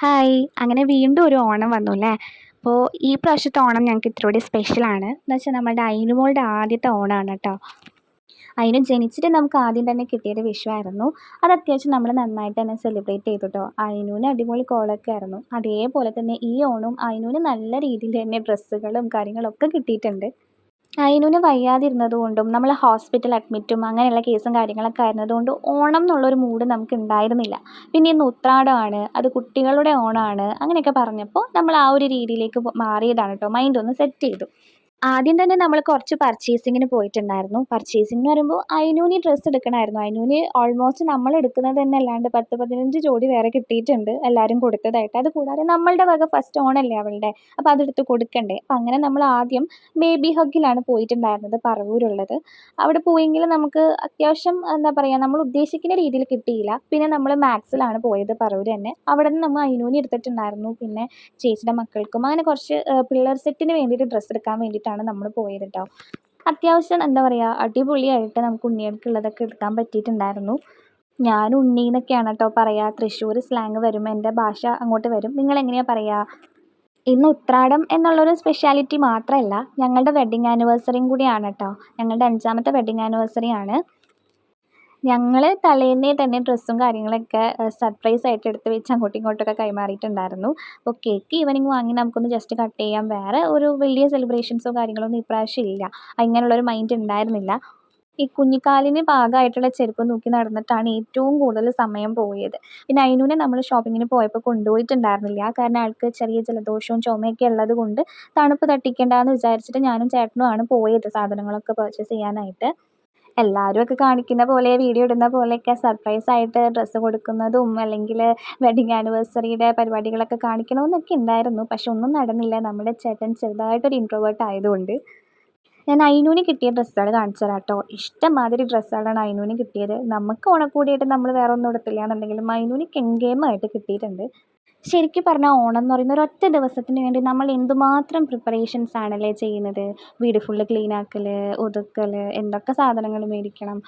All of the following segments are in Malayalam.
ഹായ്. അങ്ങനെ വീണ്ടും ഒരു ഓണം വന്നു അല്ലേ അപ്പോൾ ഈ പ്രാവശ്യത്തെ ഓണം ഞങ്ങൾക്ക് ഇത്രയോടെ സ്പെഷ്യലാണ് എന്ന് വെച്ചാൽ നമ്മുടെ അയിനുമോളുടെ ആദ്യത്തെ ഓണമാണ് കേട്ടോ. അതിന് ജനിച്ചിട്ട് നമുക്ക് ആദ്യം തന്നെ കിട്ടിയത് വിഷുവായിരുന്നു. അത് അത്യാവശ്യം നമ്മൾ നന്നായിട്ട് തന്നെ സെലിബ്രേറ്റ് ചെയ്തു കേട്ടോ. അയിനൂന് അടിപൊളി കോളൊക്കെ ആയിരുന്നു. അതേപോലെ തന്നെ ഈ ഓണവും അയിനൂന് നല്ല രീതിയിൽ തന്നെ ഡ്രസ്സുകളും കാര്യങ്ങളൊക്കെ കിട്ടിയിട്ടുണ്ട്. അയിനൂന് വയ്യാതിരുന്നത് കൊണ്ടും നമ്മൾ ഹോസ്പിറ്റൽ അഡ്മിറ്റും അങ്ങനെയുള്ള കേസും കാര്യങ്ങളൊക്കെ ആയിരുന്നത് കൊണ്ട് ഓണം എന്നുള്ളൊരു മൂഡ് നമുക്ക് ഉണ്ടായിരുന്നില്ല. പിന്നെ ഇന്ന് ഉത്രാടമാണ് അത് കുട്ടികളുടെ ഓണമാണ് അങ്ങനെയൊക്കെ പറഞ്ഞപ്പോൾ നമ്മൾ ആ ഒരു രീതിയിലേക്ക് മാറിയതാണ് കേട്ടോ മൈൻഡ് ഒന്ന് സെറ്റ് ചെയ്തു. ആദ്യം തന്നെ നമ്മൾ കുറച്ച് പർച്ചേസിങ്ങിന് പോയിട്ടുണ്ടായിരുന്നു. പർച്ചേസിംഗ് എന്ന് പറയുമ്പോൾ അയനൂനി ഡ്രസ്സ് എടുക്കണമായിരുന്നു അയനൂനി ഓൾമോസ്റ്റ് നമ്മൾ എടുക്കുന്നത് തന്നെ അല്ലാണ്ട് പത്ത് പതിനഞ്ച് ജോഡി വേറെ കിട്ടിയിട്ടുണ്ട് എല്ലാവരും കൊടുത്തതായിട്ട്. അത് കൂടാതെ നമ്മളുടെ വക ഫസ്റ്റ് ഓണല്ലേ അവളുടെ? അപ്പോൾ അതെടുത്ത് കൊടുക്കണ്ടേ. അപ്പം അങ്ങനെ നമ്മൾ ആദ്യം ബേബി ഹഗ്ഗിലാണ് പോയിട്ടുണ്ടായിരുന്നത് പറവൂരുള്ളത്. അവിടെ പോയെങ്കിൽ നമുക്ക് അത്യാവശ്യം എന്താ പറയുക നമ്മൾ ഉദ്ദേശിക്കുന്ന രീതിയിൽ കിട്ടിയില്ല. പിന്നെ നമ്മൾ മാത്സിലാണ് പോയത് പറവൂർ തന്നെ. അവിടെ നിന്ന് നമ്മൾ അയനൂനി എടുത്തിട്ടുണ്ടായിരുന്നു. പിന്നെ ചേച്ചിയുടെ മക്കൾക്കും അങ്ങനെ കുറച്ച് പിള്ളേർ സെറ്റിന് വേണ്ടിയിട്ട് ഡ്രസ്സ് എടുക്കാൻ വേണ്ടിയിട്ടാണ് നമ്മൾ പോയത് കേട്ടോ അത്യാവശ്യം എന്താ പറയുക അടിപൊളിയായിട്ട് നമുക്ക് ഉണ്ണികൾക്കുള്ളതൊക്കെ എടുക്കാൻ പറ്റിയിട്ടുണ്ടായിരുന്നു. ഞാൻ ഉണ്ണി എന്നൊക്കെയാണ് കേട്ടോ പറയുക തൃശ്ശൂർ സ്ലാങ് വരും എന്റെ ഭാഷ അങ്ങോട്ട് വരും. നിങ്ങൾ എങ്ങനെയാണ് പറയുക ഇന്ന് ഉത്രാടം എന്നുള്ളൊരു സ്പെഷ്യാലിറ്റി മാത്രമല്ല ഞങ്ങളുടെ വെഡ്ഡിങ് ആനിവേഴ്സറിയും കൂടിയാണ് കേട്ടോ ഞങ്ങളുടെ അഞ്ചാമത്തെ വെഡ്ഡിങ് ആനിവേഴ്സറി ആണ് ഞങ്ങൾ തലേന്നേ തന്നെ ഡ്രസ്സും കാര്യങ്ങളൊക്കെ സർപ്രൈസ് ആയിട്ട് എടുത്ത് വെച്ച് അങ്ങോട്ടും ഇങ്ങോട്ടൊക്കെ കൈമാറിയിട്ടുണ്ടായിരുന്നു. അപ്പോൾ കേക്ക് ഈവനിങ് വാങ്ങി നമുക്കൊന്ന് ജസ്റ്റ് കട്ട് ചെയ്യാം. വേറെ ഒരു വലിയ സെലിബ്രേഷൻസോ കാര്യങ്ങളൊന്നും ഇപ്രാവശ്യം ഇല്ല. അങ്ങനെയുള്ളൊരു മൈൻഡ് ഉണ്ടായിരുന്നില്ല. ഈ കുഞ്ഞിക്കാലിന് പാകമായിട്ടുള്ള ചെരുപ്പ് നോക്കി നടന്നിട്ടാണ് ഏറ്റവും കൂടുതൽ സമയം പോയത്. പിന്നെ അയിനൂനെ നമ്മൾ ഷോപ്പിങ്ങിന് പോയപ്പോൾ കൊണ്ടുപോയിട്ടുണ്ടായിരുന്നില്ല. കാരണം ആൾക്ക് ചെറിയ ജലദോഷവും ചുമയൊക്കെ ഉള്ളത് കൊണ്ട് തണുപ്പ് തട്ടിക്കണ്ടെന്ന് വിചാരിച്ചിട്ട് ഞാനും ചേട്ടനുമാണ് പോയത് സാധനങ്ങളൊക്കെ പർച്ചേസ് ചെയ്യാനായിട്ട്. എല്ലാവരും ഒക്കെ കാണിക്കുന്ന പോലെ വീഡിയോ ഇടുന്ന പോലെയൊക്കെ സർപ്രൈസ് ആയിട്ട് ഡ്രസ്സ് കൊടുക്കുന്നതും അല്ലെങ്കിൽ വെഡിങ് ആനിവേഴ്സറിയുടെ പരിപാടികളൊക്കെ കാണിക്കണമെന്നൊക്കെ ഉണ്ടായിരുന്നു. പക്ഷെ ഒന്നും നടന്നില്ല. നമ്മുടെ ചേട്ടൻ ചെറുതായിട്ടൊരു ഇൻട്രോവേർട്ട് ആയതുകൊണ്ട് ഞാൻ അയിനൂന് കിട്ടിയ ഡ്രസ്സുകൾ കാണിച്ചു തരാം കേട്ടോ ഇഷ്ടമാതിരി ഡ്രസ്സുകളാണ് അയിനൂന് കിട്ടിയത്. നമുക്ക് ഓണക്കൂടിയായിട്ട് നമ്മൾ വേറെ ഒന്നും എടുത്തില്ല എന്നുണ്ടെങ്കിലും അയിനൂന് കെങ്കേമായിട്ട് കിട്ടിയിട്ടുണ്ട്. ശരിക്കും പറഞ്ഞാൽ ഓണം എന്ന് പറയുന്ന ഒരു ഒരൊറ്റ ദിവസത്തിന് വേണ്ടി നമ്മൾ എന്തുമാത്രം പ്രിപ്പറേഷൻസ് ആണല്ലേ ചെയ്യുന്നത്? വീട് ഫുള്ള് ക്ലീൻ ആക്കൽ ഒതുക്കൽ എന്തൊക്കെ സാധനങ്ങൾ മേടിക്കണം?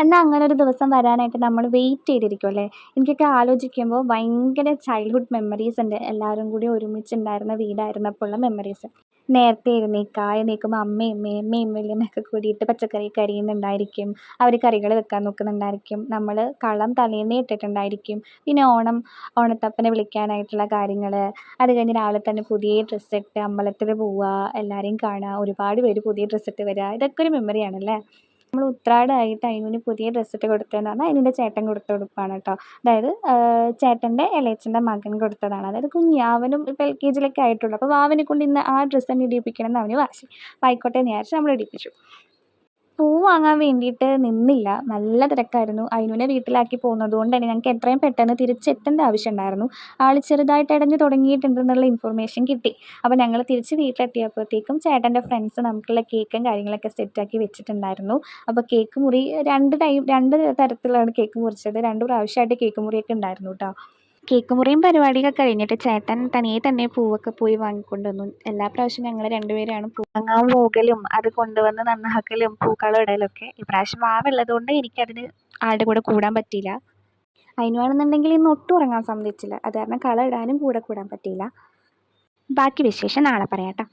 എന്നാൽ അങ്ങനെ ഒരു ദിവസം വരാനായിട്ട് നമ്മൾ വെയിറ്റ് ചെയ്തിരിക്കും അല്ലേ? എനിക്കൊക്കെ ആലോചിക്കുമ്പോൾ ഭയങ്കര ചൈൽഡ്ഹുഡ് മെമ്മറീസ് ഉണ്ട്. എല്ലാവരും കൂടി ഒരുമിച്ചുണ്ടായിരുന്ന വീടായിരുന്നപ്പോഴുള്ള മെമ്മറീസ് നേരത്തെ എഴുന്നേക്കായ എഴുന്നേക്കുമ്പോൾ അമ്മയും മേമ്മയും ഒക്കെ കൂടിയിട്ട് പച്ചക്കറി കരിയുന്നുണ്ടായിരിക്കും. അവർ കറികൾ വെക്കാൻ നോക്കുന്നുണ്ടായിരിക്കും. നമ്മൾ കളം തലേന്നേ ഇട്ടിട്ടുണ്ടായിരിക്കും. പിന്നെ ഓണം ഓണത്തപ്പനെ വിളിക്കാനായിട്ടുള്ള കാര്യങ്ങൾ. അത് കഴിഞ്ഞ് രാവിലെ തന്നെ പുതിയ ഡ്രസ്സ് ഇട്ട് അമ്പലത്തിൽ പോവുക എല്ലാവരെയും കാണുക ഒരുപാട് പേര് പുതിയ ഡ്രസ്സ് ഇട്ട് വരിക. ഇതൊക്കെ ഒരു മെമ്മറിയാണല്ലേ നമ്മൾ ഉത്രാടമായിട്ട് അയിനൂന് പുതിയ ഡ്രസ്സ് ഇട്ട് കൊടുത്തതെന്ന് പറഞ്ഞാൽ അതിന്റെ ചേട്ടൻ കൊടുത്ത ഉടുപ്പാണ് കേട്ടോ അതായത് ചേട്ടന്റെ ഇളയച്ചന്റെ മകൻ കൊടുത്തതാണ്. അതായത് കുഞ്ഞ് അവനും ഇപ്പോൾ എൽ കെ ജിയിലൊക്കെ ആയിട്ടുള്ളൂ. അപ്പോൾ വാവനെ കൊണ്ട് ഇന്ന് ആ ഡ്രസ്സ് തന്നെ ഇടിയിപ്പിക്കണം എന്ന് അവന് വാശി. അപ്പോൾ ആയിക്കോട്ടെ എന്ന് വിചാരിച്ച് നമ്മൾ ഇടിപ്പിച്ചു. പൂ വാങ്ങാൻ വേണ്ടിയിട്ട് നിന്നില്ല. നല്ല തിരക്കായിരുന്നു. അയിനൂനെ വീട്ടിലാക്കി പോകുന്നത് കൊണ്ട് തന്നെ ഞങ്ങൾക്ക് എത്രയും പെട്ടെന്ന് തിരിച്ചെത്തേണ്ട ആവശ്യം ഉണ്ടായിരുന്നു ആൾ ചെറുതായിട്ട് ഇടഞ്ഞു തുടങ്ങിയിട്ടുണ്ടെന്നുള്ള ഇൻഫർമേഷൻ കിട്ടി. അപ്പോൾ ഞങ്ങൾ തിരിച്ച് വീട്ടിലെത്തിയപ്പോഴത്തേക്കും ചേട്ടന്റെ ഫ്രണ്ട്സ് നമുക്കുള്ള കേക്കും കാര്യങ്ങളൊക്കെ സെറ്റാക്കി വെച്ചിട്ടുണ്ടായിരുന്നു. അപ്പോൾ കേക്ക് മുറി രണ്ട് ടൈം രണ്ട് തരത്തിലാണ് കേക്ക് മുറിച്ചത്. രണ്ട് പ്രാവശ്യമായിട്ട് കേക്ക് മുറിയൊക്കെ ഉണ്ടായിരുന്നു കേട്ടോ കേക്ക് മുറിയും പരിപാടിയൊക്കെ കഴിഞ്ഞിട്ട് ചേട്ടൻ തനിയെ തന്നെ പൂവൊക്കെ പോയി വാങ്ങിക്കൊണ്ട് വന്നു എല്ലാ പ്രാവശ്യവും ഞങ്ങൾ രണ്ടുപേരാണ് പൂ വാങ്ങാൻ പോകലും അത് കൊണ്ടുവന്ന് നന്നാക്കലും പൂക്കളം ഇടലൊക്കെ. ഇപ്രാവശ്യം വാവുള്ളത് കൊണ്ട് എനിക്കതിന് ആളുടെ കൂടെ കൂടാൻ പറ്റിയില്ല. അതിനുവാണെന്നുണ്ടെങ്കിൽ ഇന്ന് ഒട്ടും ഉറങ്ങാൻ സമ്മതിച്ചില്ല. അത് കാരണം കള ഇടാനും കൂടെ കൂടാൻ പറ്റിയില്ല. ബാക്കി വിശേഷം നാളെ പറയാം കേട്ടോ.